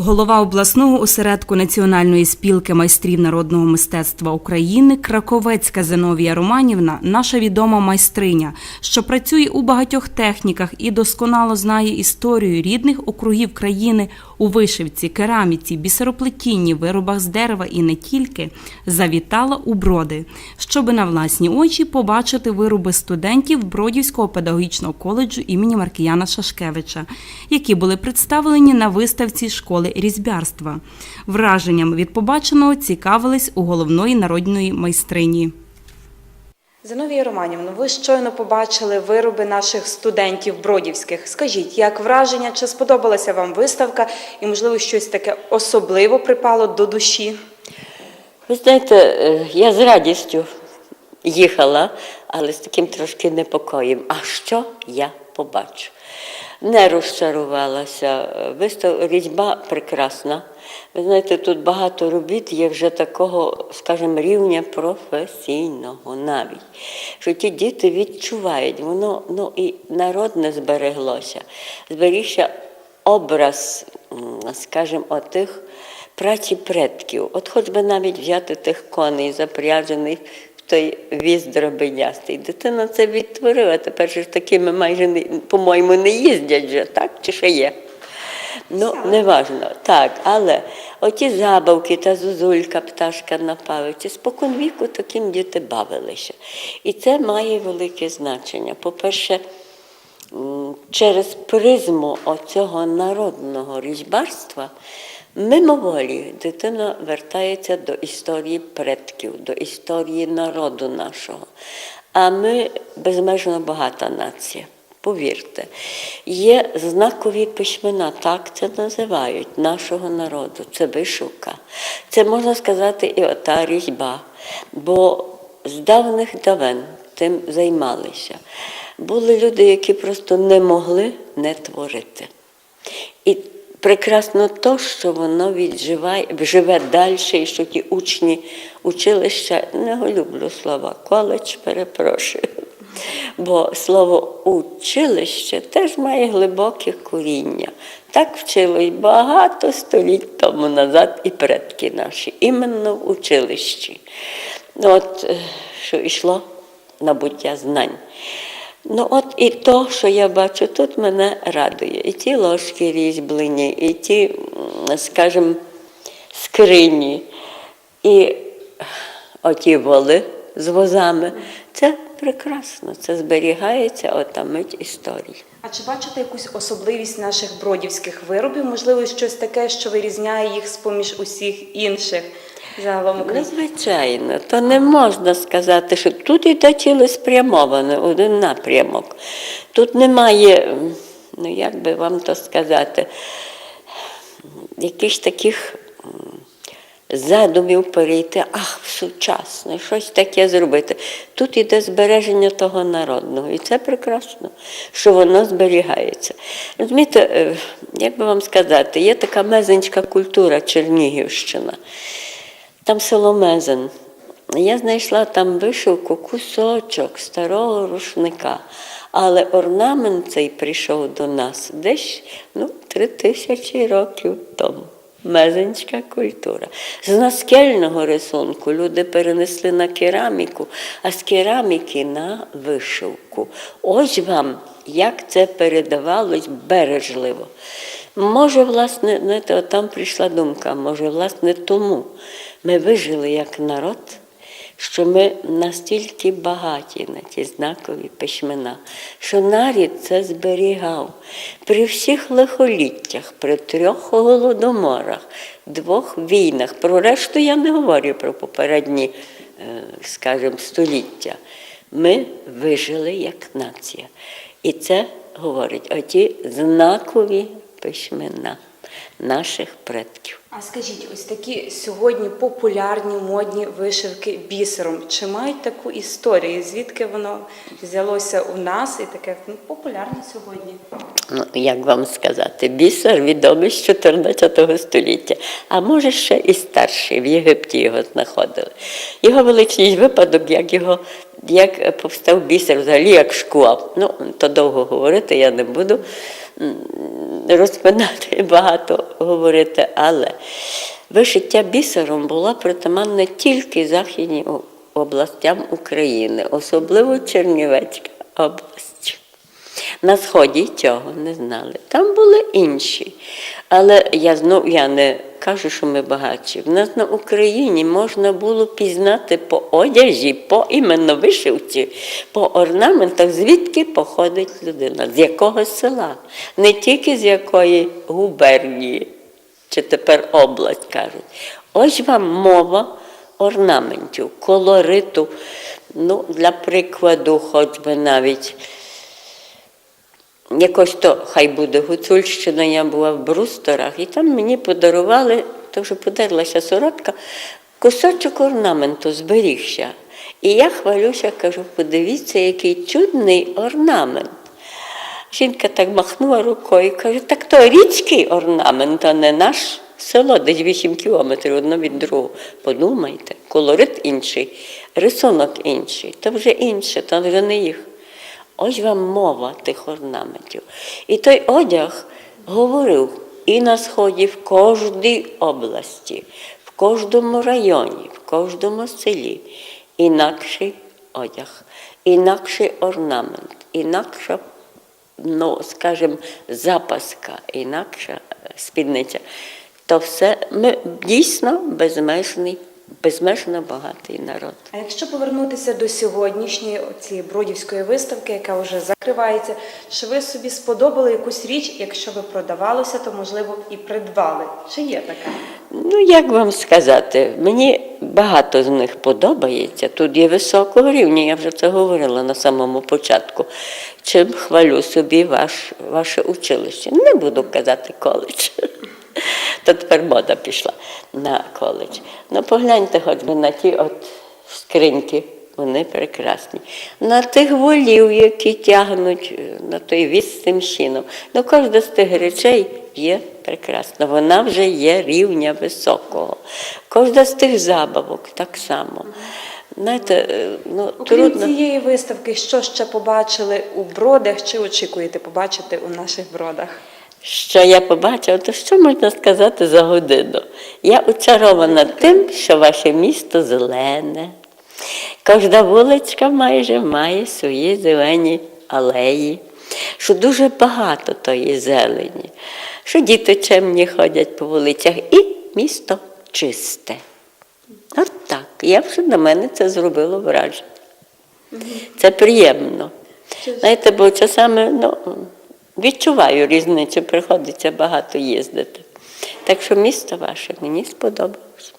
Голова обласного осередку Національної спілки майстрів народного мистецтва України Краковецька Зиновія Романівна наша відома майстриня, що працює у багатьох техніках і досконало знає історію рідних округів країни у вишивці, кераміці, бісероплетінні, виробах з дерева і не тільки, завітала у броди, щоби на власні очі побачити вироби студентів Бродівського педагогічного коледжу імені Маркіяна Шашкевича, які були представлені на виставці школи різьбярства. Враженням від побаченого цікавились у головної народної майстрині. Зиновія Романівна, ви щойно побачили вироби наших студентів бродівських. Скажіть, як враження, чи сподобалася вам виставка і, можливо, щось таке особливо припало до душі? Ви знаєте, е, я з радістю їхала, але з таким трошки непокоєм. А що я побачу? Не розчарувалася. Вистав різьба прекрасна. Ви знаєте, тут багато робіт є вже такого, скажімо, рівня професійного навіть. Що ті діти відчувають, воно ну і народне збереглося. Зберігся образ, скажімо, отих праці предків. От хоч би навіть взяти тих коней, запряжених той віз дробинястий. Дитина це відтворила. Тепер ж такими майже, по-моєму, не їздять вже, так? Чи ще є? Ну, не важно, так, але оті забавки та зузулька, пташка на палиці, спокон віку таким діти бавилися. І це має велике значення. По-перше, через призму оцього народного різьбарства мимоволі дитина вертається до історії предків, до історії народу нашого. А ми безмежно багата нація. Повірте, є знакові письмена, так це називають нашого народу. Це вишивка. Це можна сказати і ота різьба. Бо з давних давен тим займалися. Були люди, які просто не могли не творити. І прекрасно то, що воно відживає, живе далі, і що ті учні училища, не люблю слова, коледж, перепрошую. Бо слово училище теж має глибоке коріння. Так вчилось багато століть тому назад і предки наші, іменно в училищі. От е, що йшло набуття знань. Ну, от і то, що я бачу, тут мене радує. І ті ложки різьблені, і ті, скажімо, скрині, і оті воли з возами. Це прекрасно, це зберігається ота мить історії. А чи бачите якусь особливість наших бродівських виробів? Можливо, щось таке, що вирізняє їх з-поміж усіх інших загалом України? звичайно, то не можна сказати, що тут іде цілеспрямоване, один напрямок. Тут немає, ну як би вам то сказати, якихось таких задумів перейти, ах, в сучасне, щось таке зробити. Тут іде збереження того народного. І це прекрасно, що воно зберігається. Розумієте, е, як би вам сказати, є така мезенська культура Чернігівщина. Там село Мезен. Я знайшла там вишивку кусочок старого рушника. Але орнамент цей прийшов до нас десь ну, три тисячі років тому. Мезенська культура. З наскельного рисунку люди перенесли на кераміку, а з кераміки на вишивку. Ось вам, як це передавалось бережливо. Може, власне, знаєте, там прийшла думка, може, власне, тому ми вижили як народ, що ми настільки багаті на ті знакові письмена, що нарід це зберігав при всіх лихоліттях, при трьох голодоморах, двох війнах. Про решту я не говорю про попередні, е, скажімо, століття. Ми вижили як нація. І це говорить оті знакові письмена наших предків. А скажіть, ось такі сьогодні популярні модні вишивки бісером. Чи мають таку історію? Звідки воно взялося у нас і таке ну, популярне сьогодні? Ну, як вам сказати, бісер відомий з 14 століття, а може ще і старший, в Єгипті його знаходили. Його величність випадок, як його як повстав бісер, взагалі як школа. Ну, то довго говорити я не буду. Розпинати, багато говорити, але вишиття бісером була притаманна тільки західнім областям України, особливо Чернівецька область. На сході цього не знали. Там були інші. Але я знов я не кажу, що ми багатші. В нас на Україні можна було пізнати по одязі, по іменно вишивці, по орнаментах, звідки походить людина, з якого села, не тільки з якої губернії, чи тепер область кажуть. Ось вам мова орнаментів, колориту. Ну, для прикладу, хоч би навіть якось то хай буде Гуцульщина, я була в Брусторах, і там мені подарували, то вже подерлася сорочка, кусочок орнаменту зберігся. І я хвалюся, кажу, подивіться, який чудний орнамент. Жінка так махнула рукою і каже, так то річний орнамент, а не наш село, десь 8 кілометрів одно від другого. Подумайте, колорит інший, рисунок інший, то вже інше, то вже не їх. Ось вам мова тих орнаментів. І той одяг говорив і на сході, в кожній області, в кожному районі, в кожному селі. Інакший одяг, інакший орнамент, інакша, ну, скажімо, запаска, інакша спідниця. То все ми дійсно безмежний, безмежно багатий народ. А якщо повернутися до сьогоднішньої цієї бродівської виставки, яка вже закривається, чи ви собі сподобали якусь річ, якщо би продавалося, то можливо і придбали? Чи є така? Ну, як вам сказати, мені багато з них подобається. Тут є високого рівня, я вже це говорила на самому початку. Чим хвалю собі ваш, ваше училище. Не буду казати коледж. То тепер мода пішла на коледж. Ну, погляньте хоч би на ті от скриньки. Вони прекрасні. На тих волів, які тягнуть е, на той віз з цим щином. Ну, кожна з тих речей є прекрасна. Вона вже є рівня високого. Кожна з тих забавок так само. Знаєте, е, ну, Окрім трудно. цієї виставки, що ще побачили у бродах, чи очікуєте побачити у наших бродах? Що я побачила, то що можна сказати за годину? Я очарована тим, що ваше місто зелене. Кожна вуличка майже має свої зелені алеї, що дуже багато тої зелені, що діти чемні ходять по вулицях, і місто чисте. От так. Я вже на мене це зробило враження. Це приємно. Знаєте, бо часами ну, відчуваю різницю, приходиться багато їздити. Так що місто ваше мені сподобалось.